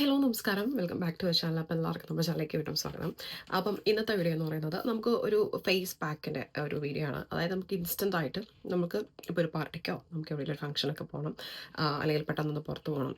Hello നമസ്കാരം. Welcome back to channel അപ്പം എല്ലാവർക്കും നമ്മുടെ ചാനലിലേക്ക് വീണ്ടും സ്വാഗതം. അപ്പം ഇന്നത്തെ വീഡിയോ എന്ന് പറയുന്നത് നമുക്ക് ഒരു ഫേസ് പാക്കിന്റെ ഒരു വീഡിയോ ആണ്. അതായത് നമുക്ക് ഇൻസ്റ്റന്റ് ആയിട്ട് നമുക്ക് ഇപ്പോൾ ഒരു പാർട്ടിക്കോ നമുക്ക് എവിടെയെങ്കിലും ഫംഗ്ഷനൊക്കെ പോകണം. അല്ലെങ്കിൽ പെട്ടെന്നൊന്ന് പുറത്ത് പോകണം.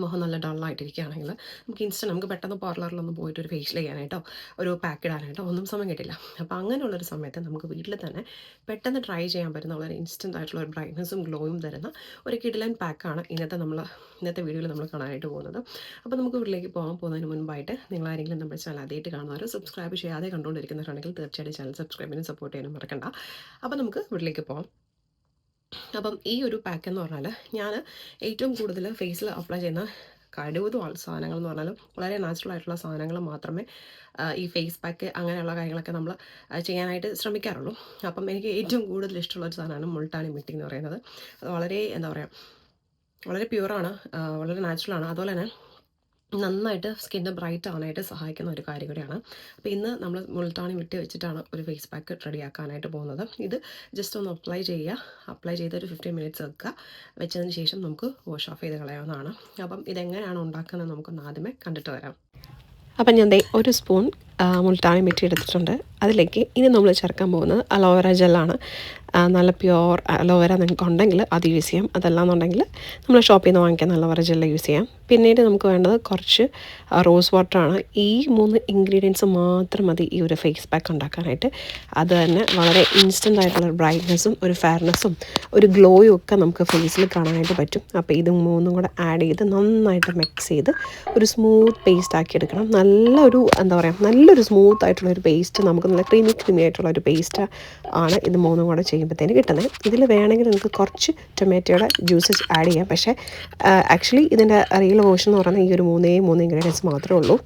മുഖം നല്ല ഡള്ളായിട്ടിരിക്കുകയാണെങ്കിൽ നമുക്ക് ഇൻസ്റ്റന്റ് നമുക്ക് പെട്ടെന്ന് പാർലറിലൊന്നും പോയിട്ട് ഒരു ഫേഷ്യൽ ചെയ്യാനായിട്ടോ ഒരു പാക്ക് ഇടാനായിട്ടോ ഒന്നും സമയം കിട്ടില്ല. അപ്പോൾ അങ്ങനെയുള്ളൊരു സമയത്ത് നമുക്ക് വീട്ടിൽ തന്നെ പെട്ടെന്ന് ട്രൈ ചെയ്യാൻ പറ്റുന്ന വളരെ ഇൻസ്റ്റന്റ് ആയിട്ടുള്ള ഒരു ബ്രൈറ്റ്നസ്സും ഗ്ലോയും തരുന്ന ഒരു കിഡിലൻ പാക്കാണ് ഇന്നത്തെ നമ്മൾ ഇന്നത്തെ വീഡിയോയിൽ നമ്മൾ കാണാനായിട്ട് പോകുന്നത്. അപ്പോൾ നമുക്ക് വീട്ടിലേക്ക് പോകാൻ പോകുന്നതിന് മുൻപായിട്ട് നിങ്ങൾ ആരെങ്കിലും നമ്മുടെ ചാനൽ ആദ്യമായിട്ട് കാണുന്നവരോ സബ്സ്ക്രൈബ് ചെയ്യാതെ കണ്ടുകൊണ്ടിരിക്കുന്നവരാണെങ്കിൽ തീർച്ചയായിട്ടും ചാനൽ സബ്സ്ക്രൈബിനും സപ്പോർട്ട് ചെയ്യാനും മറക്കണ്ട. അപ്പോൾ നമുക്ക് വീട്ടിലേക്ക് പോകാം. അപ്പം ഈ ഒരു പാക്ക് എന്ന് പറഞ്ഞാൽ ഞാൻ ഏറ്റവും കൂടുതൽ ഫേസിൽ അപ്ലൈ ചെയ്യുന്ന കഴിവതും ആൾ സാധനങ്ങൾ എന്ന് പറഞ്ഞാലും വളരെ നാച്ചുറൽ ആയിട്ടുള്ള സാധനങ്ങൾ മാത്രമേ ഈ ഫേസ് പാക്ക് അങ്ങനെയുള്ള കാര്യങ്ങളൊക്കെ നമ്മൾ ചെയ്യാനായിട്ട് ശ്രമിക്കാറുള്ളൂ. അപ്പം എനിക്ക് ഏറ്റവും കൂടുതൽ ഇഷ്ടമുള്ള ഒരു സാധനമാണ് മുൾട്ടാണി മിട്ടി എന്ന് പറയുന്നത്. അത് വളരെ എന്താ പറയുക വളരെ പ്യുവറാണ് വളരെ നാച്ചുറലാണ് അതുപോലെ തന്നെ നന്നായിട്ട് സ്കിന്ന് ബ്രൈറ്റ് ആവാനായിട്ട് സഹായിക്കുന്ന ഒരു കാര്യം കൂടിയാണ്. അപ്പോൾ ഇന്ന് നമ്മൾ മുൾട്ടാണി വിട്ട് വെച്ചിട്ടാണ് ഒരു ഫേസ് പാക്ക് റെഡിയാക്കാനായിട്ട് പോകുന്നത്. ഇത് ജസ്റ്റ് ഒന്ന് അപ്ലൈ ചെയ്യുക. അപ്ലൈ ചെയ്ത് ഒരു ഫിഫ്റ്റീൻ മിനിറ്റ്സ് വെക്കുക. വെച്ചതിന് ശേഷം നമുക്ക് വാഷ് ഓഫ് ചെയ്ത് കളയാവുന്നതാണ്. അപ്പം ഇതെങ്ങനെയാണ് ഉണ്ടാക്കുന്നത് നമുക്കൊന്ന് ആദ്യമേ കണ്ടിട്ട് വരാം. അപ്പം ഞാൻ ഒരു സ്പൂൺ മുൾട്ടാണി മിറ്റി എടുത്തിട്ടുണ്ട്. അതിലേക്ക് ഇനി നമ്മൾ ചേർക്കാൻ പോകുന്നത് അലോവേറ ജെല്ലാണ്. നല്ല പ്യുവർ അലോവേറ നിങ്ങൾക്ക് ഉണ്ടെങ്കിൽ അത് യൂസ് ചെയ്യാം. അതല്ലാന്നുണ്ടെങ്കിൽ നമ്മൾ ഷോപ്പിൽ നിന്ന് വാങ്ങിക്കാൻ അലോവേറ ജെല്ല് യൂസ് ചെയ്യാം. പിന്നീട് നമുക്ക് വേണ്ടത് കുറച്ച് റോസ് വാട്ടറാണ്. ഈ മൂന്ന് ഇൻഗ്രീഡിയൻസ് മാത്രം മതി ഈ ഒരു ഫേസ് പാക്ക് ഉണ്ടാക്കാനായിട്ട്. അത് തന്നെ വളരെ ഇൻസ്റ്റന്റ് ആയിട്ടുള്ള ബ്രൈറ്റ്നെസ്സും ഒരു ഫെയർനെസ്സും ഒരു ഗ്ലോയും ഒക്കെ നമുക്ക് ഫേസിൽ കാണാനായിട്ട് പറ്റും. അപ്പോൾ ഇത് മൂന്നും കൂടെ ആഡ് ചെയ്ത് നന്നായിട്ട് മിക്സ് ചെയ്ത് ഒരു സ്മൂത്ത് പേസ്റ്റ് ആക്കി എടുക്കണം. നല്ലൊരു എന്താ പറയുക നല്ലൊരു സ്മൂത്ത് ആയിട്ടുള്ള ഒരു പേസ്റ്റ് നമുക്ക് നല്ല ക്രീമി ക്രീമി ആയിട്ടുള്ള ഒരു പേസ്റ്റ് ആണ് ഇത് മൂന്നും കൂടെ ചെയ്യുമ്പോഴത്തേന് കിട്ടുന്നത് ഇതിൽ വേണമെങ്കിൽ നിങ്ങൾക്ക് കുറച്ച് ടൊമാറ്റോയുടെ ജ്യൂസസ് ആഡ് ചെയ്യാം. പക്ഷേ ആക്ച്വലി ഇതിന്റെ റിയൽ വേർഷൻ എന്ന് പറയുന്നത് ഈ ഒരു മൂന്നേ മൂന്ന് ഇൻഗ്രീഡിയൻസ് മാത്രമേ ഉള്ളൂ.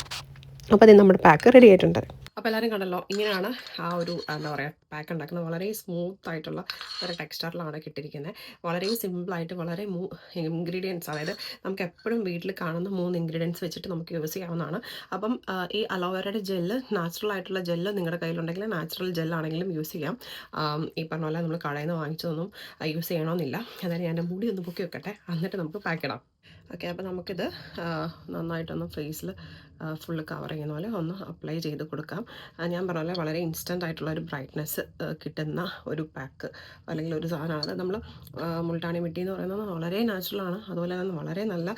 അപ്പോൾ അത് നമ്മുടെ പാക്ക് റെഡി ആയിട്ടുണ്ട്. അപ്പോൾ എല്ലാവരും കണ്ടല്ലോ ഇങ്ങനെയാണ് ആ ഒരു എന്താ പറയുക പാക്ക് ഉണ്ടാക്കുന്നത്. വളരെ സ്മൂത്ത് ആയിട്ടുള്ള ഒരു ടെക്സ്ചറിലാണ് കിട്ടിയിരിക്കുന്നത് വളരെ സിമ്പിളായിട്ട് വളരെ മൂ ഇൻഗ്രീഡിയൻസ് അതായത് നമുക്ക് എപ്പോഴും വീട്ടിൽ കാണുന്ന മൂന്ന് ഇൻഗ്രീഡിയൻസ് വെച്ചിട്ട് നമുക്ക് യൂസ് ചെയ്യാവുന്നതാണ്. അപ്പം ഈ അലോവേറയുടെ ജെല്ല് നാച്ചുറൽ ആയിട്ടുള്ള ജെല്ല് നിങ്ങളുടെ കയ്യിലുണ്ടെങ്കിൽ നാച്ചുറൽ ജെല്ലാണെങ്കിലും യൂസ് ചെയ്യാം. ഈ പറഞ്ഞ പോലെ നമ്മൾ കടയിൽ നിന്ന് വാങ്ങിച്ചതൊന്നും യൂസ് ചെയ്യണമെന്നില്ല അതായത് ഞാൻ മുടി ഒന്ന് പൊക്കി വെക്കട്ടെ. എന്നിട്ട് നമുക്ക് പാക്ക് ഇടാം. ഓക്കെ അപ്പോൾ നമുക്കിത് നന്നായിട്ടൊന്ന് ഫേസിൽ ഫുള്ള് കവർ ചെയ്യുന്ന പോലെ ഒന്ന് അപ്ലൈ ചെയ്ത് കൊടുക്കാം. ഞാൻ പറഞ്ഞ പോലെ വളരെ ഇൻസ്റ്റന്റ് ആയിട്ടുള്ള ഒരു ബ്രൈറ്റ്നെസ് കിട്ടുന്ന ഒരു പാക്ക് അല്ലെങ്കിൽ ഒരു സാധനമാണ് നമ്മൾ മുൾട്ടാണി മിട്ടി എന്ന് പറയുന്നത് വളരെ നാച്ചുറലാണ് അതുപോലെ തന്നെ വളരെ നല്ല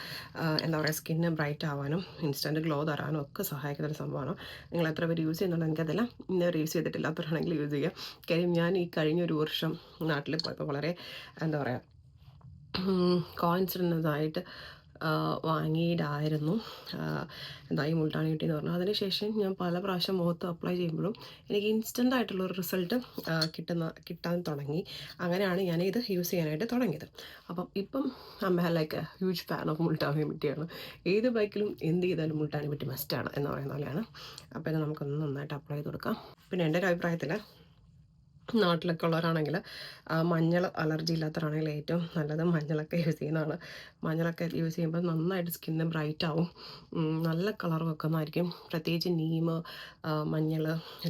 എന്താ പറയുക സ്കിന്ന് ബ്രൈറ്റ് ആവാനും ഇൻസ്റ്റന്റ് ഗ്ലോ തരാനും ഒക്കെ സഹായിക്കുന്ന ഒരു സംഭവമാണ്. നിങ്ങൾ എത്ര പേര് യൂസ് ചെയ്യുന്നുണ്ട് എനിക്കതില്ല ഇന്നവർ യൂസ് ചെയ്തിട്ടില്ലാത്തവരാണെങ്കിൽ യൂസ് ചെയ്യുക കാര്യം ഞാൻ ഈ കഴിഞ്ഞൊരു വർഷം നാട്ടിൽ പോയപ്പോൾ വളരെ എന്താ പറയുക കോയിൻസിഡന്റ് ആയിട്ട് വാങ്ങിയിട്ടായിരുന്നു എന്തായി മുൾട്ടാണി കിട്ടി എന്ന് പറഞ്ഞു അതിനുശേഷം ഞാൻ പല പ്രാവശ്യം മുഖത്ത് അപ്ലൈ ചെയ്യുമ്പോഴും എനിക്ക് ഇൻസ്റ്റന്റ് ആയിട്ടുള്ള ഒരു റിസൾട്ട് കിട്ടുന്ന കിട്ടാൻ തുടങ്ങി. അങ്ങനെയാണ് ഞാൻ ഇത് യൂസ് ചെയ്യാനായിട്ട് തുടങ്ങിയത്. അപ്പം ഇപ്പം അമ്മ like huge fan of Multani മിട്ടിയാണ് ഏത് ബൈക്കിലും എന്ത് ചെയ്താലും മുൾട്ടാണി മിട്ടി മസ്റ്റാണ് എന്ന് പറയുന്ന പോലെയാണ്. അപ്പോൾ ഇത് നമുക്കൊന്ന് നന്നായിട്ട് അപ്ലൈ ചെയ്ത് കൊടുക്കാം. പിന്നെ എന്റെ ഒരു അഭിപ്രായത്തിൽ നാട്ടിലൊക്കെ ഉള്ളവരാണെങ്കിൽ മഞ്ഞൾ അലർജി ഇല്ലാത്തവരാണെങ്കിൽ ഏറ്റവും നല്ലത് മഞ്ഞളൊക്കെ യൂസ് ചെയ്യുന്നതാണ്. മഞ്ഞളൊക്കെ യൂസ് ചെയ്യുമ്പോൾ നന്നായിട്ട് സ്കിന്ന് ബ്രൈറ്റ് ആവും. നല്ല കളർ വെക്കുന്നതായിരിക്കും. പ്രത്യേകിച്ച് നീമ് മഞ്ഞൾ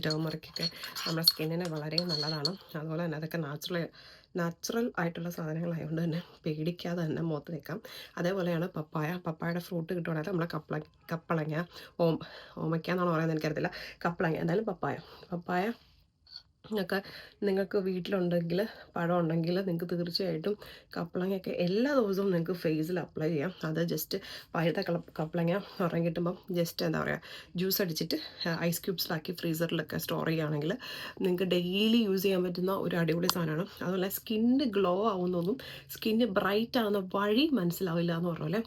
ടേമറിക്കൊക്കെ നമ്മുടെ സ്കിന്നിന് വളരെ നല്ലതാണ്. അതുപോലെ തന്നെ അതൊക്കെ നാച്ചുറൽ നാച്ചുറൽ ആയിട്ടുള്ള സാധനങ്ങളായതുകൊണ്ട് തന്നെ പേടിക്കാതെ തന്നെ മുഖത്ത് വെക്കാം. അതേപോലെയാണ് പപ്പായ. പപ്പായയുടെ ഫ്രൂട്ട് കിട്ടുവാണെങ്കിൽ നമ്മുടെ കപ്പള കപ്പളങ്ങ ഓം ഓമയ്ക്ക എന്നാണ് പറയുന്നത്. എനിക്കറിയത്തില്ല. കപ്പളങ്ങ. എന്തായാലും പപ്പായ. പപ്പായ ഒക്കെ നിങ്ങൾക്ക് വീട്ടിലുണ്ടെങ്കിൽ പഴം ഉണ്ടെങ്കിൽ നിങ്ങൾക്ക് തീർച്ചയായിട്ടും കപ്പളങ്ങയൊക്കെ എല്ലാ ദിവസവും നിങ്ങൾക്ക് ഫേസിൽ അപ്ലൈ ചെയ്യാം. അത് ജസ്റ്റ് പഴുത്ത കള കപ്പളങ്ങ ഉറങ്ങി കിട്ടുമ്പം ജസ്റ്റ് എന്താ പറയുക ജ്യൂസ് അടിച്ചിട്ട് ഐസ് ക്യൂബ്സിലാക്കി ഫ്രീസറിലൊക്കെ സ്റ്റോർ ചെയ്യുകയാണെങ്കിൽ നിങ്ങൾക്ക് ഡെയിലി യൂസ് ചെയ്യാൻ പറ്റുന്ന ഒരു അടിപൊളി സാധനമാണ്. അതുപോലെ സ്കിന്ന് ഗ്ലോ ആവുന്നതും സ്കിന്ന് ബ്രൈറ്റ് ആവുന്ന വഴി മനസ്സിലാവില്ല എന്ന് പറഞ്ഞ പോലെ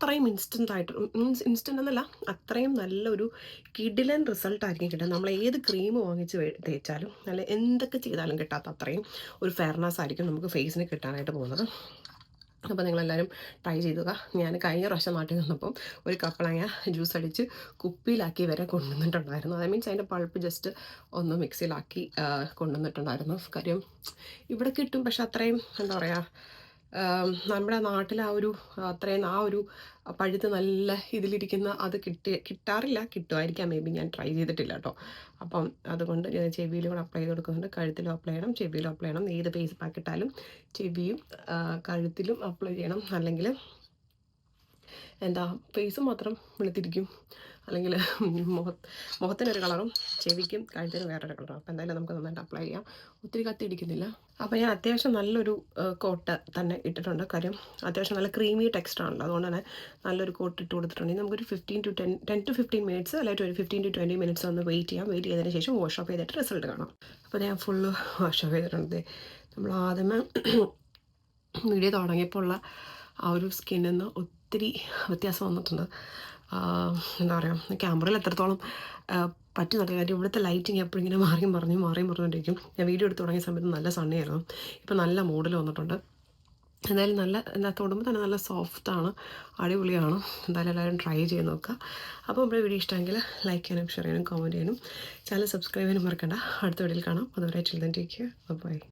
അത്രയും ഇൻസ്റ്റന്റ് ആയിട്ട് മീൻസ് ഇൻസ്റ്റന്റ് എന്നല്ല അത്രയും നല്ലൊരു കിഡിലൻ റിസൾട്ട് ആയിരിക്കും കിട്ടുക. നമ്മൾ ഏത് ക്രീം വാങ്ങിച്ച് തേച്ചാലും അല്ലെ എന്തൊക്കെ ചെയ്താലും കിട്ടാത്ത അത്രയും ഒരു ഫെയർനെസ് ആയിരിക്കും നമുക്ക് ഫേസിന് കിട്ടാനായിട്ട് പോകുന്നത്. അപ്പോൾ നിങ്ങളെല്ലാവരും ട്രൈ ചെയ്തുക. ഞാൻ കഴിഞ്ഞ പ്രാവശ്യം നാട്ടിൽ നിന്നപ്പം ഒരു കപ്പളങ്ങ ജ്യൂസ് അടിച്ച് കുപ്പിയിലാക്കി വരെ കൊണ്ടുവന്നിട്ടുണ്ടായിരുന്നു. അത് മീൻസ് അതിന്റെ പൾപ്പ് ജസ്റ്റ് ഒന്ന് മിക്സിയിലാക്കി കൊണ്ടുവന്നിട്ടുണ്ടായിരുന്നു. കാര്യം ഇവിടെ കിട്ടും പക്ഷെ അത്രയും എന്താ പറയുക നമ്മുടെ നാട്ടിൽ ആ ഒരു അത്രയും ആ ഒരു പഴുത്ത് നല്ല ഇതിലിരിക്കുന്ന അത് കിട്ടി കിട്ടാറില്ല. കിട്ടുമായിരിക്കാം. മേ ബി ഞാൻ ട്രൈ ചെയ്തിട്ടില്ല കേട്ടോ അപ്പം അതുകൊണ്ട് ഞാൻ ചെവിയിലും കൂടെ അപ്ലൈ ചെയ്ത് കൊടുക്കുന്നുണ്ട്. കഴുത്തിലും അപ്ലൈ ചെയ്യണം. ചെവിയിലും അപ്ലൈ ചെയ്യണം. ഏത് ഫേസ് പാക്ക് ഇട്ടാലും ചെവിയും കഴുത്തിലും അപ്ലൈ ചെയ്യണം. അല്ലെങ്കിൽ എന്താ ഫേസ് മാത്രം വെളുത്തിരിക്കും. അല്ലെങ്കിൽ മുഖ മുഖത്തിനൊരു കളറും ചെവിക്കും കഴുത്തിന് വേറൊരു കളറും അപ്പോൾ എന്തായാലും നമുക്ക് നന്നായിട്ട് അപ്ലൈ ചെയ്യാം. ഒത്തിരി കത്തി ഇടിക്കുന്നില്ല അപ്പോൾ ഞാൻ അത്യാവശ്യം നല്ലൊരു കോട്ട് തന്നെ ഇട്ടിട്ടുണ്ട്. കാര്യം അത്യാവശ്യം നല്ല ക്രീമി ടെക്സ്റ്റ് ആണല്ലോ. അതുകൊണ്ട് തന്നെ നല്ലൊരു കോട്ട് ഇട്ട് കൊടുത്തിട്ടുണ്ടെങ്കിൽ നമുക്കൊരു fifteen to ten ten to fifteen minutes അല്ലെങ്കിൽ ഒരു ഫിഫ്റ്റീൻ ടു ട്വന്റി മിനിറ്റ്സ് ഒന്ന് വെയിറ്റ് ചെയ്യാം. വെയിറ്റ് ചെയ്തതിന് ശേഷം വാഷ് ഓഫ് ചെയ്തിട്ട് റിസൾട്ട് കാണാം. അപ്പോൾ ഞാൻ ഫുള്ള് വാഷ് ഓഫ് ചെയ്തിട്ടുണ്ട് നമ്മൾ ആദ്യമേ വീഡിയോ തുടങ്ങിയപ്പോൾ ഉള്ള ആ ഒരു സ്കിന്നിൽ നിന്ന് ഒത്തിരി വ്യത്യാസം വന്നിട്ടുണ്ട്. എന്താ പറയുക ക്യാമറയിൽ എത്രത്തോളം പറ്റുന്നുണ്ട് കാര്യം ഇവിടുത്തെ ലൈറ്റിങ് എപ്പോഴും ഇങ്ങനെ മാറിയും പറഞ്ഞു മാറിയും പറഞ്ഞുകൊണ്ടിരിക്കും. ഞാൻ വീഡിയോ എടുത്ത് തുടങ്ങിയ സമയത്ത് നല്ല സണ്ണിയായിരുന്നു ഇപ്പം നല്ല മൂഡിൽ വന്നിട്ടുണ്ട്. എന്തായാലും നല്ല എന്താ തൊടുമ്പോൾ തന്നെ നല്ല സോഫ്റ്റാണ് അടിപൊളിയാണ്. എന്തായാലും എല്ലാവരും ട്രൈ ചെയ്ത് നോക്കുക. അപ്പോൾ നമ്മുടെ വീഡിയോ ഇഷ്ടമെങ്കിൽ ലൈക്ക് ചെയ്യാനും ഷെയർ ചെയ്യാനും കമന്റ് ചെയ്യാനും. ചാനൽ സബ്സ്ക്രൈബ് ചെയ്യാനും മറക്കണ്ട. അടുത്ത വീഡിയോയിൽ കാണാം. അതുവരെ ചിൽഡ്രൻ ടേക്ക് ബൈ